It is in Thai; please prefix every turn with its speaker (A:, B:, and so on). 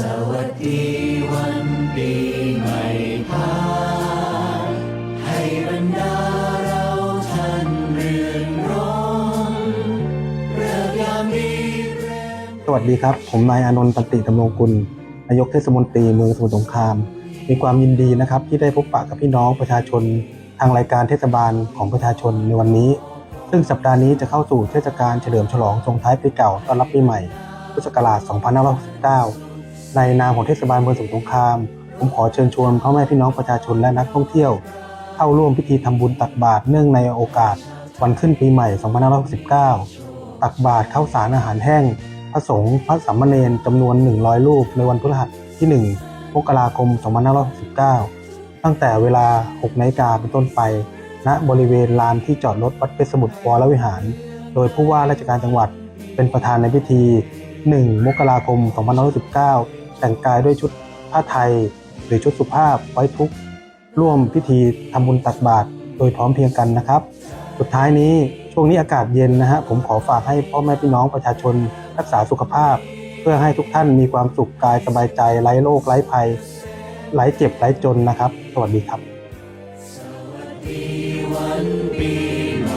A: สวัสดีวันปีใหม่พาให้บรรดาเราท่านเรือนร้องเริกยามดีแรม
B: สวัสดีครับ ผมนายอานนท์ตันติดำรงกุลนายกเทศมนตรีเมืองสมุทรสงคราม มีความยินดีนะครับที่ได้พบปะกับพี่น้องประชาชน ทางรายการเทศบาลของประชาชนในวันนี้ ซึ่งสัปดาห์นี้จะเข้าสู่เทศกาลเฉลิมฉลองส่งท้ายปีเก่าต้อนรับปีใหม่ พุทธศักราช 2569 ในนามของเทศบาลเมืองสมุทรสงคราม ผมขอเชิญชวนพ่อแม่พี่น้องประชาชนและนักท่องเที่ยว เข้าร่วมพิธีทำบุญตักบาตรเนื่องในโอกาส วันขึ้นปีใหม่ 2569 ตักบาตรข้าวสารอาหารแห้ง พระสงฆ์พระสามมาเณรจำนวน 100 รูปในวันพฤหัสที่ 1 มกราคม 2569 ตั้งแต่เวลา 6นาฬิกาเป็นต้นไป ณ บริเวณลานที่จอดรถวัดเพชรสมุทรวรวิหาร โดยผู้ว่าราชการจังหวัดเป็นประธานในพิธี 1 มกราคม 2519 แต่งกายด้วยชุดผ้าไทย หรือชุดสุภาพไว้ทุกข์ร่วมพิธีทำบุญตักบาตรโดยพร้อมเพียงกันนะครับ สุดท้ายนี้ช่วงนี้อากาศเย็นนะฮะผมขอฝากให้พ่อแม่พี่น้องประชาชน รักษาสุขภาพ เพื่อให้ทุกท่านมีความสุขกายสบายใจไร้โรคไร้ภัยไร้เจ็บไร้จนนะครับ สวัสดีครับ
A: วัน